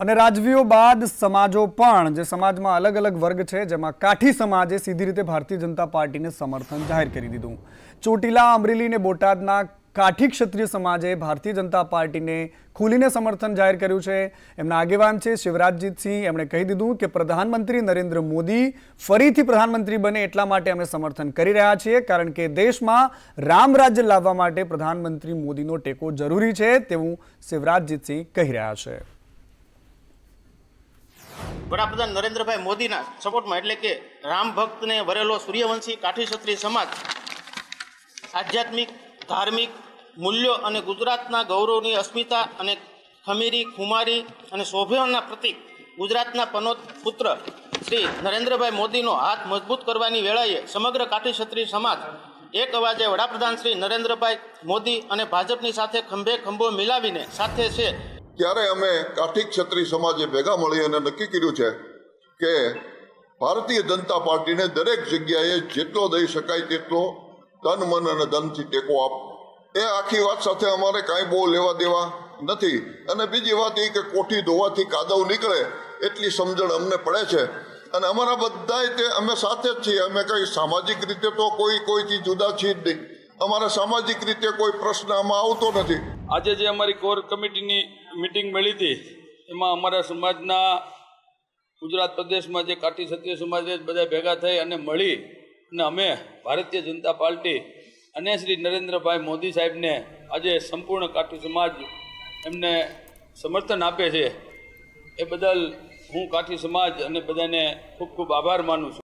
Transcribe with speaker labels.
Speaker 1: અને રાજવીઓ બાદ સમાજો પણ, જે સમાજમાં અલગ અલગ વર્ગ છે, જેમાં કાઠી સમાજે સીધી રીતે ભારતીય જનતા પાર્ટીને સમર્થન જાહેર કરી દીધું. ચોટીલા, અમરેલી અને બોટાદના કાઠી ક્ષત્રિય સમાજે ભારતીય જનતા પાર્ટીને ખુલીને સમર્થન જાહેર કર્યું છે. એમના આગેવાન છે શિવરાજજીતસિંહ એમણે કહી દીધું કે પ્રધાનમંત્રી નરેન્દ્ર મોદી ફરીથી પ્રધાનમંત્રી બને એટલા માટે અમે સમર્થન કરી રહ્યા છીએ, કારણ કે દેશમાં રામ રાજ્ય લાવવા માટે પ્રધાનમંત્રી મોદીનો ટેકો જરૂરી છે તેવું શિવરાજજીતસિંહ કહી રહ્યા છે.
Speaker 2: વડાપ્રધાન નરેન્દ્રભાઈ મોદીના સપોર્ટમાં, એટલે કે રામ ભક્તને વરેલો સૂર્યવંશી કાઠી ક્ષત્રિય સમાજ, આધ્યાત્મિક, ધાર્મિક મૂલ્યો અને ગુજરાતના ગૌરવની અસ્મિતા અને ખમીરી, ખુમારી અને શોભના પ્રતીક ગુજરાતના પનોત પુત્ર શ્રી નરેન્દ્રભાઈ મોદીનો હાથ મજબૂત કરવાની વેળાએ સમગ્ર કાઠી ક્ષત્રિય સમાજ એક અવાજે વડાપ્રધાન શ્રી નરેન્દ્રભાઈ મોદી અને ભાજપની સાથે ખંભે ખંભો મિલાવીને સાથે છે
Speaker 3: ત્યારે અમે કાઠી ક્ષત્રિય સમાજે ભેગા મળી અને નક્કી કર્યું છે કે ભારતીય જનતા પાર્ટીને દરેક જગ્યાએ જેટલો દઈ શકાય તેટલો તન મન અને ધનથી ટેકો આપ. એ આખી વાત સાથે અમારે કાંઈ બહુ લેવા દેવા નથી. અને બીજી વાત એ કે કોઠી ધોવાથી કાદવ નીકળે એટલી સમજણ અમને પડે છે. અને અમારા બધાય તે અમે સાથે જ છીએ. અમે કંઈ સામાજિક રીતે તો કોઈ કોઈથી જુદા છીએ જ નહીં. અમારે સામાજિક રીતે કોઈ પ્રશ્ન આમાં આવતો નથી.
Speaker 4: આજે જે અમારી કોર કમિટીની મિટિંગ મળી હતી, એમાં અમારા સમાજના ગુજરાત પ્રદેશમાં જે કાઠી ક્ષત્રિય સમાજે બધા ભેગા થઈ અને મળી અને અમે ભારતીય જનતા પાર્ટી અને શ્રી નરેન્દ્રભાઈ મોદી સાહેબને આજે સંપૂર્ણ કાઠી સમાજ એમને સમર્થન આપે છે. એ બદલ હું કાઠી સમાજ અને બધાને ખૂબ ખૂબ આભાર માનું છું.